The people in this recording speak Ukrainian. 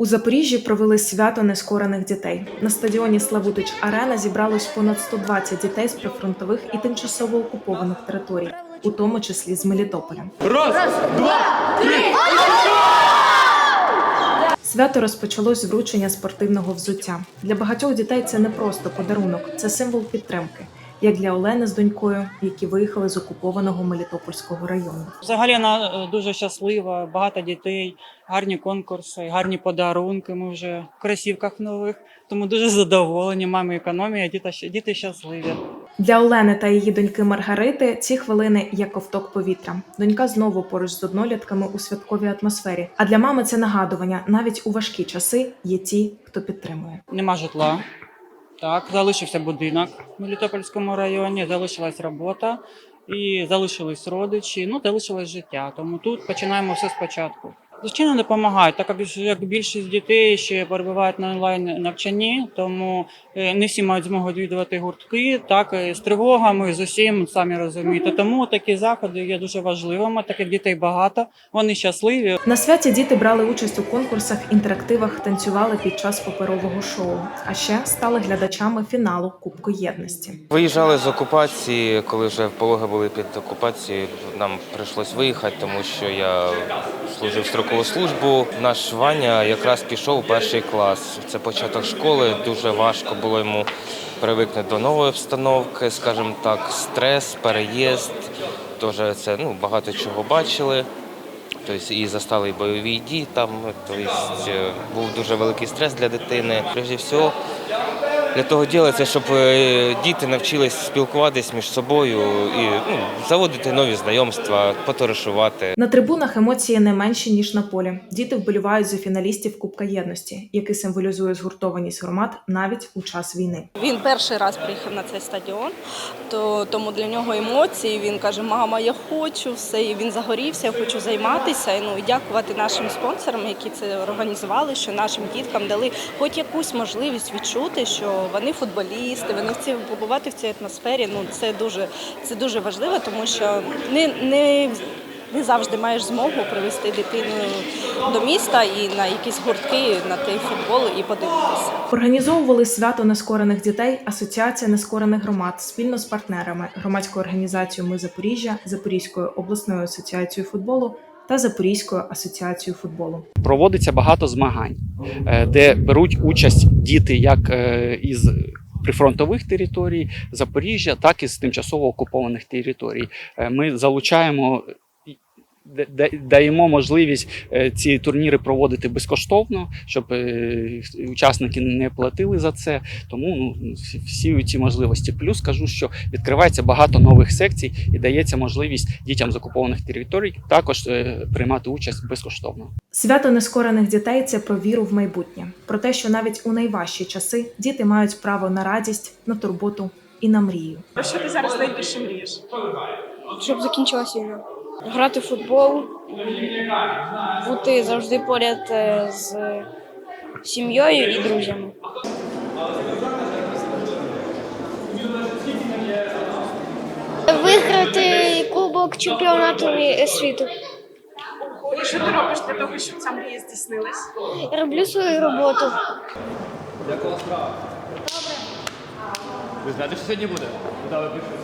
У Запоріжжі провели свято нескорених дітей. На стадіоні Славутич Арена зібралось понад 120 дітей з прифронтових і тимчасово окупованих територій, у тому числі з Мелітополя. Свято розпочалось з вручення спортивного взуття. Для багатьох дітей це не просто подарунок, це символ підтримки, як для Олени з донькою, які виїхали з окупованого Мелітопольського району. Взагалі вона е, дуже щаслива, багато дітей, гарні конкурси, гарні подарунки. Ми вже в кросівках нових, тому дуже задоволені. Маємо економія, діти, діти щасливі. Для Олени та її доньки Маргарити ці хвилини як ковток повітря. Донька знову поруч з однолітками у святковій атмосфері. А для мами це нагадування: навіть у важкі часи є ті, хто підтримує. Нема житла. Так, залишився будинок в Мелітопольському районі, залишилась робота і залишились родичі. Ну, залишилось життя. Тому тут починаємо все спочатку. Звичайно, допомагають, так як більшість дітей ще перебувають на онлайн навчанні, тому е, не всі мають змогу відвідувати гуртки, так і з тривогами, з усім самі розумієте. Тому такі заходи є дуже важливими. Таких дітей багато, вони щасливі. На святі діти брали участь у конкурсах, інтерактивах, танцювали під час паперового шоу, а ще стали глядачами фіналу Кубку єдності. Виїжджали з окупації, коли вже пологи були під окупацією. Нам прийшлось виїхати, тому що я служив строкову службу. Наш Ваня якраз пішов у перший клас. Це початок школи. Дуже важко було йому привикнути до нової обстановки, скажімо так, стрес, переїзд. Теж це ну, багато чого бачили. Тобто і застали бойові дії там. Тобто е, був дуже великий стрес для дитини. Прежде всього, для того робиться, щоб е, діти навчились спілкуватись між собою і ну, заводити нові знайомства, потоваришувати. На трибунах емоції не менші ніж на полі. Діти вболівають за фіналістів Кубка єдності, який символізує згуртованість громад навіть у час війни. Він перший раз приїхав на цей стадіон, то тому для нього емоції. Він каже: Мама, я хочу все. І він загорівся, я хочу займатися. І, ну і дякувати нашим спонсорам, які це організували, що нашим діткам дали хоч якусь можливість відчути, що вони футболісти, вони в ці побувати в цій атмосфері. Ну це дуже це дуже важливо, тому що не не. Не завжди маєш змогу привезти дитину до міста і на якісь гуртки на той футбол і подивитися. Організовували свято нескорених дітей Асоціація нескорених громад спільно з партнерами громадською організацією Ми Запоріжжя, Запорізькою обласною асоціацією футболу та Запорізькою асоціацією футболу. проводиться багато змагань, е, де беруть участь діти як е, із прифронтових територій Запоріжжя, так і з тимчасово окупованих територій. Е, Ми залучаємо. Да- да- Даємо можливість е, ці турніри проводити безкоштовно, щоб е, учасники не платили за це. Тому ну, всі- ці можливості. Плюс кажу, що відкривається багато нових секцій і дається можливість дітям з окупованих територій також е, приймати участь безкоштовно. Свято нескорених дітей це про віру в майбутнє, про те, що навіть у найважчі часи діти мають право на радість, на турботу і на мрію. Про що ти зараз найбільше мрієш? щоб закінчилась війна. Грати в футбол, бути завжди поряд е, з сім'єю і друзями. Виграти кубок чемпіонату світу. І що ти робиш для того, щоб ця мрія здійснилась? Я роблю свою роботу. Ви знаєте, що сьогодні буде? Куди ви пишете?